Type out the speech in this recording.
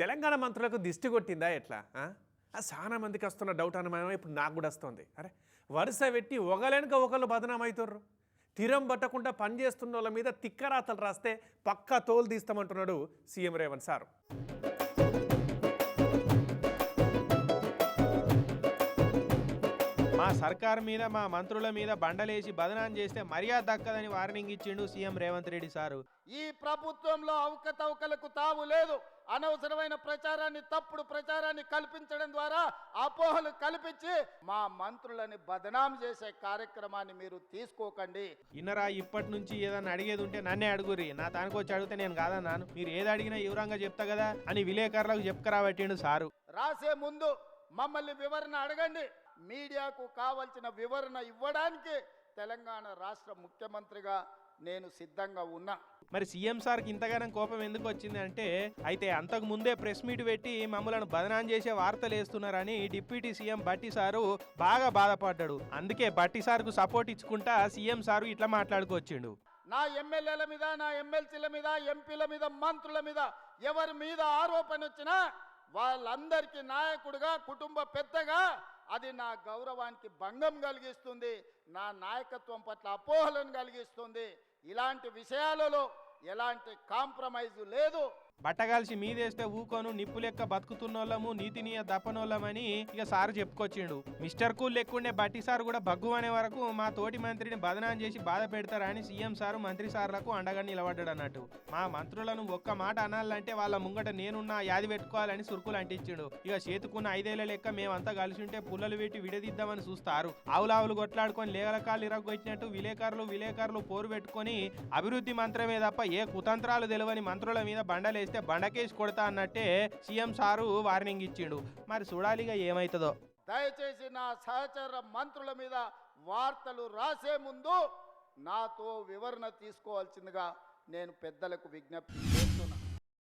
తెలంగాణ మంత్రులకు దిష్టి కొట్టిందా ఎట్లా? చాలా మందికి వస్తున్న డౌట్ అనుమానం ఇప్పుడు నాకు కూడా వస్తుంది. అరే వరుస పెట్టి ఒకలేనుక ఒకళ్ళు బదనాం అవుతుర్రు తీరం పట్టకుండా పనిచేస్తున్న వాళ్ళ మీద తిక్కరాతలు రాస్తే పక్కా తోలు తీస్తామంటున్నాడు సీఎం రేవంత్ సార్. మా సర్కార్ మీద మా మంత్రుల మీద బండలేసి బదనాం చేస్తే మర్యాద దక్కదని వార్నింగ్ ఇచ్చిండు సీఎం రేవంత్ రెడ్డి సారు. ఈ ప్రభుత్వంలో అవకతవకలకు తావు లేదు. అనవసరమైన ప్రచారాన్ని తప్పుడు ప్రచారాన్ని కల్పించడం ద్వారా అపోహలు కల్పించి మా మంత్రులని బదనాం చేసే కార్యక్రమాన్ని మీరు తీసుకోకండి. ఇన్నరా ఇప్పటి నుంచి ఏదన్నా అడిగేది ఉంటే నన్నే అడుగురి నా తానికి వచ్చి అడిగితే నేను కాదన్నాను. మీరు ఏది అడిగినా వివరంగా చెప్తా కదా అని విలేకరులకు చెప్పుకరాబట్టిండు సారు. రాసే ముందు మమ్మల్ని వివరణ అడగండి. మీడియాకు కావలసిన వివరణ ఇవ్వడానికి తెలంగాణ రాష్ట్ర ముఖ్యమంత్రిగా నేను సిద్ధంగా ఉన్నా. మరి సీఎం సార్కి ఇంతగానం కోపం ఎందుకు వచ్చింది అంటే అయితే అంతకు ముందే ప్రెస్ మీట్ పెట్టి మమ్మల్ని బదనాం చేసే వార్తలు వేస్తున్నారని డిప్యూటీ సీఎం బట్టి సారు బాగా బాధపడ్డాడు. అందుకే బట్టి సార్కు సపోర్ట్ ఇచ్చుకుంటా సీఎం సారు ఇట్లా మాట్లాడుకొచ్చిండు నా ఎమ్మెల్యేల మీద నా ఎమ్మెల్సీల మీద ఎంపీల మీద మంత్రుల మీద ఎవరి మీద ఆరోపణ వచ్చినా వాళ్ళందరికీ నాయకుడిగా కుటుంబ పెద్దగా అది నా గౌరవానికి భంగం కలిగిస్తుంది నా నాయకత్వం పట్ల అపోహలను కలిగిస్తుంది. ఇలాంటి విషయాలలో ఎలాంటి కాంప్రమైజ్ లేదు. బట్టగాల్సి మీదేస్తే ఊకోను నిప్పు లెక్క బతుకుతున్నోళ్ళము నీతినీయ దప్పనోళ్ళమని ఇక సారు చెప్పుకొచ్చిండు. మిస్టర్ కూల్ లెక్కుండే బట్టి సార్ కూడా బగ్గు అనే వరకు మా తోటి మంత్రిని బదనాం చేసి బాధ పెడతారని సీఎం సారు మంత్రి సార్లకు అండగా నిలబడ్డాడు అన్నట్టు మా మంత్రులను ఒక్క మాట అనాలంటే వాళ్ళ ముంగట నేనున్న యాది పెట్టుకోవాలని సురుకులు అంటించిండు. ఇక చేతుకున్న ఐదేళ్ళ లెక్క మేమంతా కలిసి ఉంటే పుల్లలు పెట్టి విడదీద్దామని చూస్తారు. ఆవులావులు కొట్లాడుకొని లేగల కాళ్ళు ఇరగొచ్చినట్టు విలేకరులు విలేకరులు పోరు పెట్టుకొని అభివృద్ధి మంత్రమే తప్ప ఏ కుతంత్రాలు తెలియని మంత్రుల మీద బండలే వేస్తే బండకేసి కొడతా అన్నట్టే సీఎం సారు వార్నింగ్ ఇచ్చిండు. మరి చూడాలిగా ఏమవుతుందో దయచేసి నా సహచర మంత్రుల మీద వార్తలు రాసే ముందు నాతో వివరణ తీసుకోవాల్సిందిగా నేను పెద్దలకు విజ్ఞప్తి